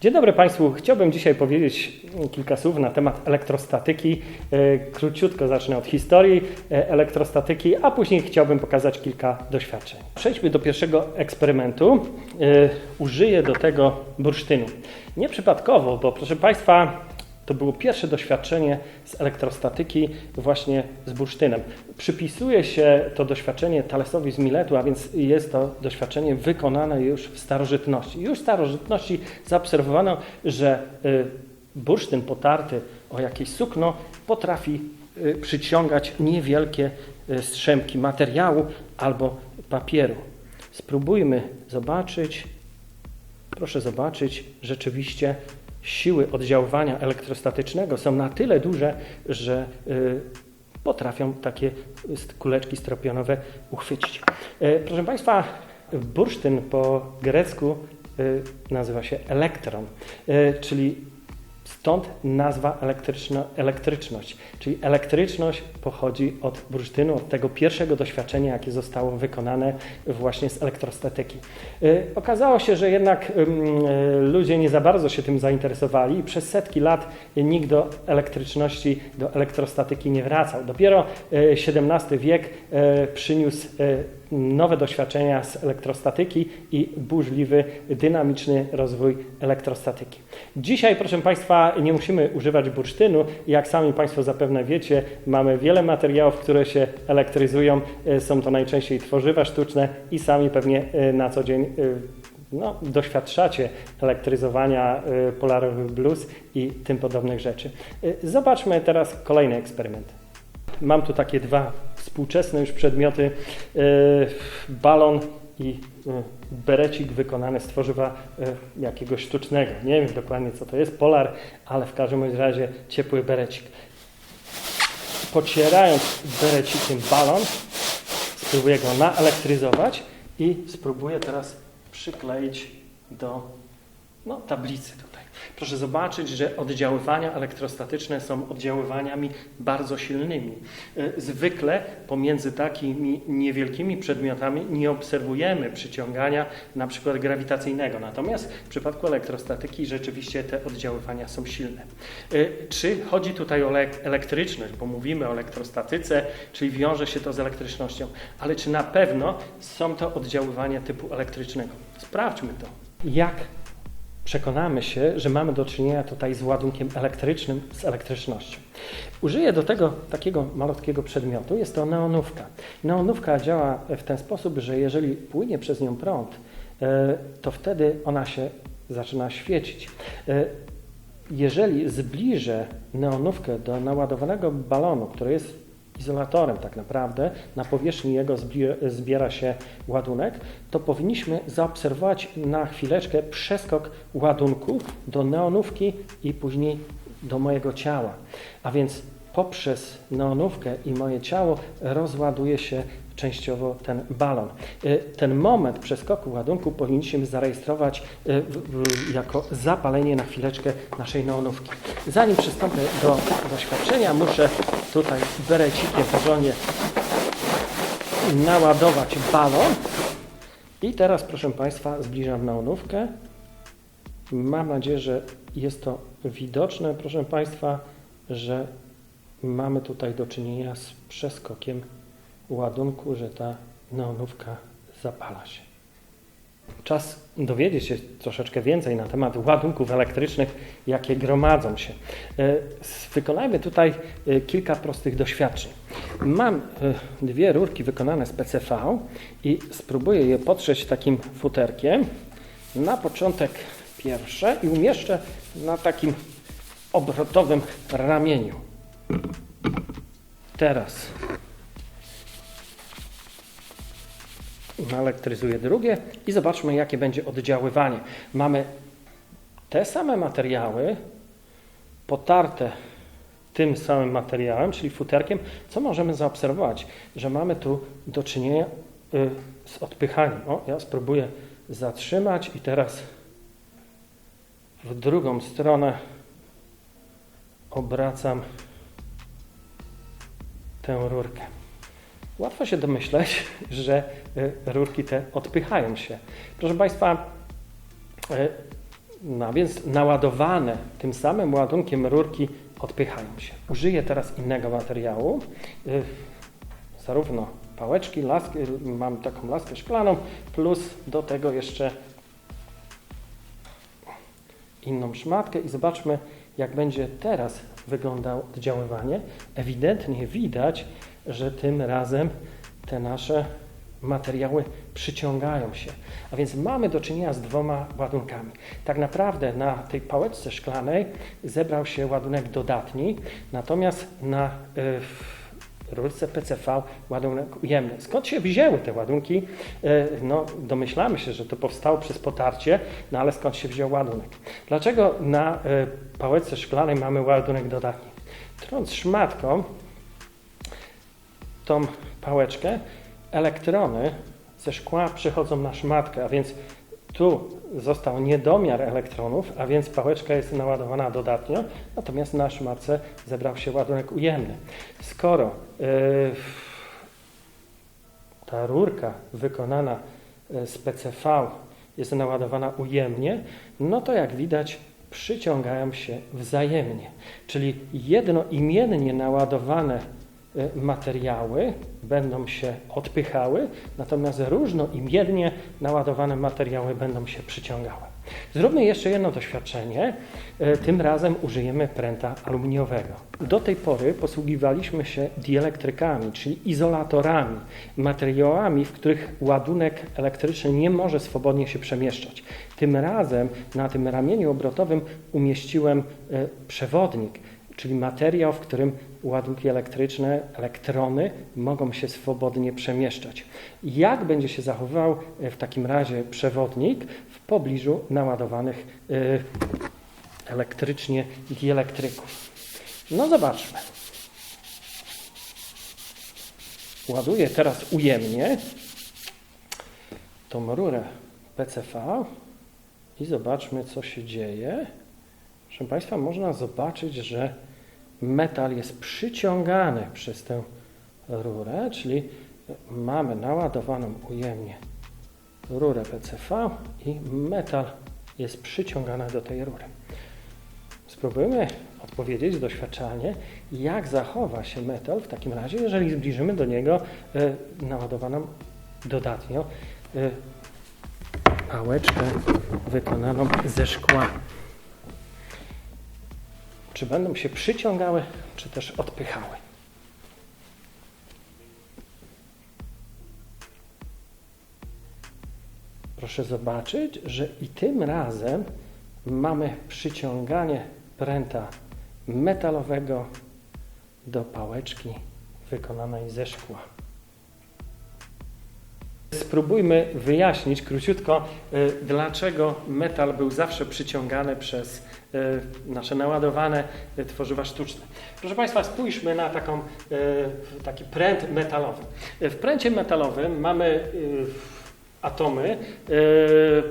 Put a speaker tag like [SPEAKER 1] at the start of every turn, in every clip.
[SPEAKER 1] Dzień dobry Państwu. Chciałbym dzisiaj powiedzieć kilka słów na temat elektrostatyki. E, Króciutko zacznę od historii e, elektrostatyki, a później chciałbym pokazać kilka doświadczeń. Przejdźmy do pierwszego eksperymentu. E, Użyję do tego bursztynu. Nieprzypadkowo, bo proszę Państwa, to było pierwsze doświadczenie z elektrostatyki właśnie z bursztynem. Przypisuje się to doświadczenie Thalesowi z Miletu, a więc jest to doświadczenie wykonane już w starożytności. Już w starożytności zaobserwowano, że y, bursztyn potarty o jakieś sukno potrafi y, przyciągać niewielkie y, strzępki materiału albo papieru. Spróbujmy zobaczyć. Proszę zobaczyć, rzeczywiście siły oddziaływania elektrostatycznego są na tyle duże, że y, potrafią takie kuleczki stropionowe uchwycić. Y, proszę Państwa, bursztyn po grecku y, nazywa się elektron, czyli Stąd nazwa elektryczno, elektryczność, czyli elektryczność pochodzi od bursztynu, od tego pierwszego doświadczenia, jakie zostało wykonane właśnie z elektrostatyki. Y, okazało się, że jednak y, ludzie nie za bardzo się tym zainteresowali i przez setki lat nikt do elektryczności, do elektrostatyki nie wracał. Dopiero XVII y, wiek przyniósł nowe doświadczenia z elektrostatyki i burzliwy, dynamiczny rozwój elektrostatyki. Dzisiaj, proszę Państwa, nie musimy używać bursztynu. Jak sami Państwo zapewne wiecie, mamy wiele materiałów, które się elektryzują. E, są to najczęściej tworzywa sztuczne i sami pewnie e, na co dzień e, no, doświadczacie elektryzowania polarowych bluz i tym podobnych rzeczy. Zobaczmy teraz kolejny eksperyment. Mam tu takie dwa współczesne już przedmioty, e, balon i e, berecik wykonany z tworzywa e, jakiegoś sztucznego. Nie wiem dokładnie co to jest, polar, ale w każdym razie ciepły berecik. Pocierając berecikiem balon, spróbuję go naelektryzować i spróbuję teraz przykleić do no, tablicy tutaj. Proszę zobaczyć, że oddziaływania elektrostatyczne są oddziaływaniami bardzo silnymi. E, zwykle pomiędzy takimi niewielkimi przedmiotami nie obserwujemy przyciągania na przykład grawitacyjnego. Natomiast w przypadku elektrostatyki rzeczywiście te oddziaływania są silne. E, czy chodzi tutaj o elektryczność, bo mówimy o elektrostatyce, czyli wiąże się to z elektrycznością, ale czy na pewno są to oddziaływania typu elektrycznego? Sprawdźmy to. Jak przekonamy się, że mamy do czynienia tutaj z ładunkiem elektrycznym, z elektrycznością. Użyję do tego takiego malutkiego przedmiotu, jest to neonówka. Neonówka działa w ten sposób, że jeżeli płynie przez nią prąd, e, to wtedy ona się zaczyna świecić. E, jeżeli zbliżę neonówkę do naładowanego balonu, który jest izolatorem tak naprawdę, na powierzchni jego zbiera się ładunek, to powinniśmy zaobserwować na chwileczkę przeskok ładunku do neonówki i później do mojego ciała. A więc poprzez neonówkę i moje ciało rozładuje się częściowo ten balon. Y, ten moment przeskoku ładunku powinniśmy zarejestrować y, jako zapalenie na chwileczkę naszej neonówki. Zanim przystąpię do doświadczenia, muszę tutaj berecikiem porządnie naładować balon. I teraz, proszę Państwa, zbliżam neonówkę. Mam nadzieję, że jest to widoczne, proszę Państwa, że mamy tutaj do czynienia z przeskokiem ładunku, że ta neonówka zapala się. Czas dowiedzieć się troszeczkę więcej na temat ładunków elektrycznych, jakie gromadzą się. E, wykonajmy tutaj e, kilka prostych doświadczeń. Mam e, dwie rurki wykonane z PCV i spróbuję je potrzeć takim futerkiem. Na początek pierwsze i umieszczę na takim obrotowym ramieniu. Teraz naelektryzuję drugie i zobaczmy, jakie będzie oddziaływanie. Mamy te same materiały potarte tym samym materiałem, czyli futerkiem, co możemy zaobserwować, że mamy tu do czynienia y, z odpychaniem. O, ja spróbuję zatrzymać i teraz w drugą stronę obracam tę rurkę. Łatwo się domyśleć, że e, rurki te odpychają się. Proszę Państwa, e, No więc naładowane tym samym ładunkiem rurki odpychają się. Użyję teraz innego materiału. Y, Zarówno pałeczki, laski, mam taką laskę szklaną, plus do tego jeszcze inną szmatkę i zobaczmy, jak będzie teraz wyglądało oddziaływanie. Ewidentnie widać, że tym razem te nasze materiały przyciągają się. A więc mamy do czynienia z dwoma ładunkami. Tak naprawdę na tej pałeczce szklanej zebrał się ładunek dodatni, natomiast na y, rurce PCV ładunek ujemny. Skąd się wzięły te ładunki? Y, No, domyślamy się, że to powstało przez potarcie, no ale skąd się wziął ładunek? Dlaczego na y, pałeczce szklanej mamy ładunek dodatni? Trąc szmatką tą pałeczkę, elektrony ze szkła przychodzą na szmatkę, a więc tu został niedomiar elektronów, a więc pałeczka jest naładowana dodatnio, natomiast na szmatce zebrał się ładunek ujemny. Skoro yy, ta rurka wykonana yy, z PCV jest naładowana ujemnie, no to jak widać przyciągają się wzajemnie. Czyli jednoimiennie naładowane materiały będą się odpychały, natomiast różnoimiennie naładowane materiały będą się przyciągały. Zróbmy jeszcze jedno doświadczenie. Y, Tym razem użyjemy pręta aluminiowego. Do tej pory posługiwaliśmy się dielektrykami, czyli izolatorami, materiałami, w których ładunek elektryczny nie może swobodnie się przemieszczać. Tym razem na tym ramieniu obrotowym umieściłem y, przewodnik, czyli materiał, w którym ładunki elektryczne, elektrony mogą się swobodnie przemieszczać. Jak będzie się zachowywał y, w takim razie przewodnik w pobliżu naładowanych y, elektrycznie dielektryków? No zobaczmy. Ładuję teraz ujemnie tą rurę PCV i zobaczmy, co się dzieje. Proszę Państwa, można zobaczyć, że metal jest przyciągany przez tę rurę, czyli mamy naładowaną ujemnie rurę PCV i metal jest przyciągany do tej rury. Spróbujmy odpowiedzieć doświadczalnie, jak zachowa się metal w takim razie, jeżeli zbliżymy do niego e, naładowaną dodatnio e, pałeczkę wykonaną ze szkła. Czy będą się przyciągały, czy też odpychały? Proszę zobaczyć, że i tym razem mamy przyciąganie pręta metalowego do pałeczki wykonanej ze szkła. Spróbujmy wyjaśnić króciutko, y, dlaczego metal był zawsze przyciągany przez y, nasze naładowane y, tworzywa sztuczne. Proszę Państwa, spójrzmy na taką, taki pręt metalowy. W pręcie metalowym mamy atomy,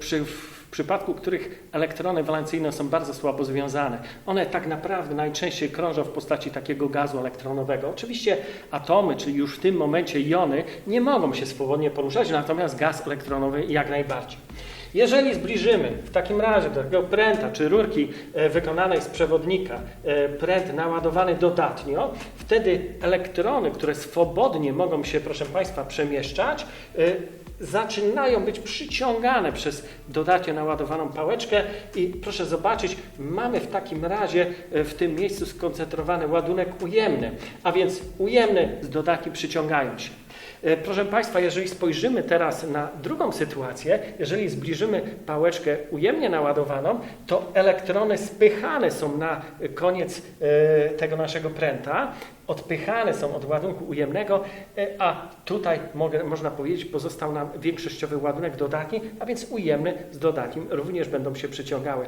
[SPEAKER 1] przy, w przypadku których elektrony walencyjne są bardzo słabo związane. One tak naprawdę najczęściej krążą w postaci takiego gazu elektronowego. Oczywiście atomy, czyli już w tym momencie jony, nie mogą się swobodnie poruszać, natomiast gaz elektronowy jak najbardziej. Jeżeli zbliżymy w takim razie do takiego pręta czy rurki e, wykonanej z przewodnika, e, pręt naładowany dodatnio, wtedy elektrony, które swobodnie mogą się, proszę Państwa, przemieszczać, e, zaczynają być przyciągane przez dodatnie naładowaną pałeczkę i proszę zobaczyć, mamy w takim razie w tym miejscu skoncentrowany ładunek ujemny, a więc ujemny z dodatni przyciągają się. E, Proszę Państwa, jeżeli spojrzymy teraz na drugą sytuację, jeżeli zbliżymy pałeczkę ujemnie naładowaną, to elektrony spychane są na koniec e, tego naszego pręta, odpychane są od ładunku ujemnego, e, a tutaj mogę, można powiedzieć pozostał nam większościowy ładunek dodatni, a więc ujemny z dodatnim również będą się przyciągały.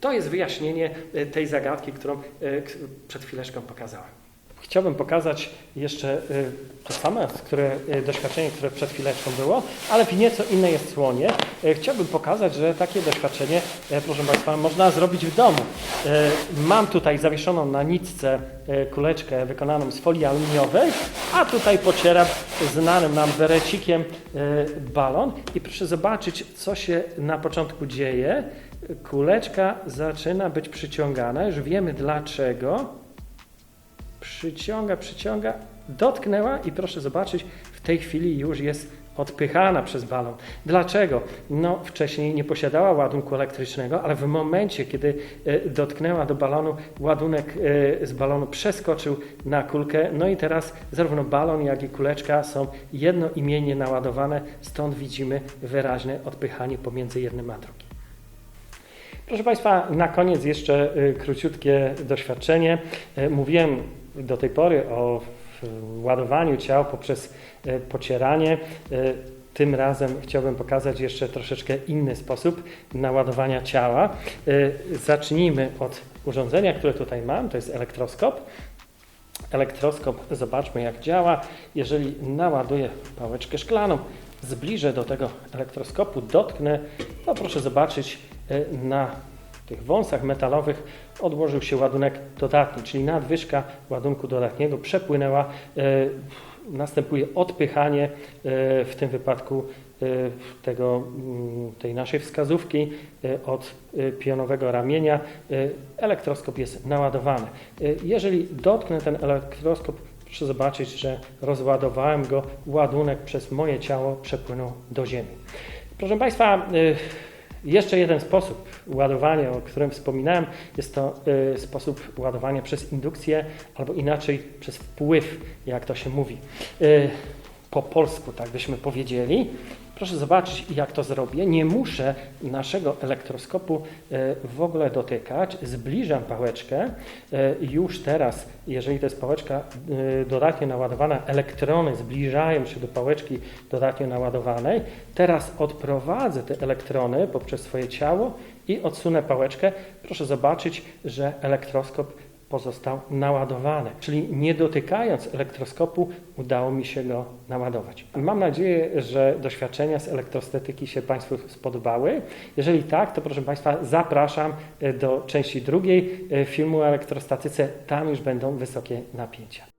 [SPEAKER 1] To jest wyjaśnienie tej zagadki, którą przed chwileczką pokazałem. Chciałbym pokazać jeszcze y, to samo które, y, doświadczenie, które przed chwileczką było, ale w nieco innej odsłonie. Y, Chciałbym pokazać, że takie doświadczenie, proszę Państwa, można zrobić w domu. Mam tutaj zawieszoną na nitce kuleczkę wykonaną z folii aluminiowej, a tutaj pocieram znanym nam berecikiem y, balon i proszę zobaczyć, co się na początku dzieje. kuleczka zaczyna być przyciągana. Już wiemy dlaczego. Przyciąga, przyciąga, dotknęła i proszę zobaczyć, w tej chwili już jest odpychana przez balon. Dlaczego? No, wcześniej nie posiadała ładunku elektrycznego, ale w momencie, kiedy e, dotknęła do balonu, ładunek e, z balonu przeskoczył na kulkę. No i teraz zarówno balon, jak i kuleczka są jednoimiennie naładowane, stąd widzimy wyraźne odpychanie pomiędzy jednym a drugim. Proszę Państwa, na koniec jeszcze y, króciutkie doświadczenie. Mówiłem do tej pory o ładowaniu ciał poprzez y, pocieranie. Y, Tym razem chciałbym pokazać jeszcze troszeczkę inny sposób naładowania ciała. Y, Zacznijmy od urządzenia, które tutaj mam, to jest elektroskop. Elektroskop, zobaczmy jak działa. Jeżeli naładuję pałeczkę szklaną, zbliżę do tego elektroskopu, dotknę, to proszę zobaczyć y, na tych wąsach metalowych odłożył się ładunek dodatni, czyli nadwyżka ładunku dodatniego przepłynęła. y, Następuje odpychanie y, w tym wypadku y, tego, mm, tej naszej wskazówki od pionowego ramienia. Elektroskop jest naładowany. Jeżeli dotknę ten elektroskop, proszę zobaczyć, że rozładowałem go, ładunek przez moje ciało przepłynął do ziemi. Proszę Państwa, jeszcze jeden sposób ładowania, o którym wspominałem, jest to y, sposób ładowania przez indukcję, albo inaczej przez wpływ, jak to się mówi. Y, po polsku, tak byśmy powiedzieli. Proszę zobaczyć, jak to zrobię. Nie muszę naszego elektroskopu y, w ogóle dotykać. Zbliżam pałeczkę. Y, Już teraz, jeżeli to jest pałeczka y, dodatnio naładowana, elektrony zbliżają się do pałeczki dodatnio naładowanej. Teraz odprowadzę te elektrony poprzez swoje ciało i odsunę pałeczkę. Proszę zobaczyć, że elektroskop pozostał naładowany. Czyli nie dotykając elektroskopu udało mi się go naładować. Mam nadzieję, że doświadczenia z elektrostatyki się Państwu spodobały. Jeżeli tak, to proszę Państwa zapraszam e, do części drugiej e, filmu o elektrostatyce. Tam już będą wysokie napięcia.